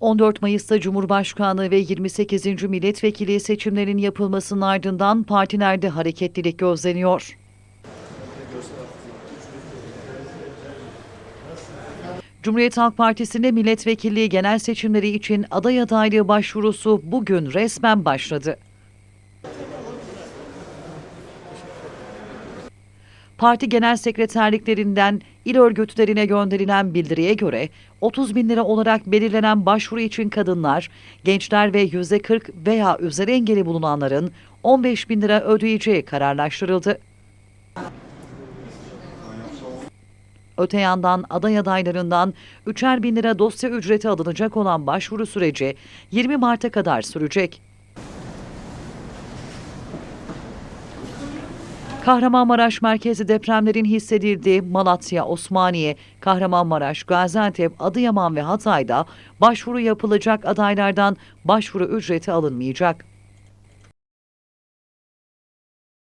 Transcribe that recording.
14 Mayıs'ta Cumhurbaşkanlığı ve 28. milletvekili seçimlerinin yapılmasının ardından partilerde hareketlilik gözleniyor. Cumhuriyet Halk Partisi'nde milletvekilliği genel seçimleri için aday adaylığı başvurusu bugün resmen başladı. Parti genel sekreterliklerinden il örgütlerine gönderilen bildiriye göre 30 bin lira olarak belirlenen başvuru için kadınlar, gençler ve %40 veya üzeri engeli bulunanların 15 bin lira ödeyeceği kararlaştırıldı. Öte yandan aday adaylarından 3'er bin lira dosya ücreti alınacak olan başvuru süreci 20 Mart'a kadar sürecek. Kahramanmaraş merkezi depremlerin hissedildiği Malatya, Osmaniye, Kahramanmaraş, Gaziantep, Adıyaman ve Hatay'da başvuru yapılacak adaylardan başvuru ücreti alınmayacak.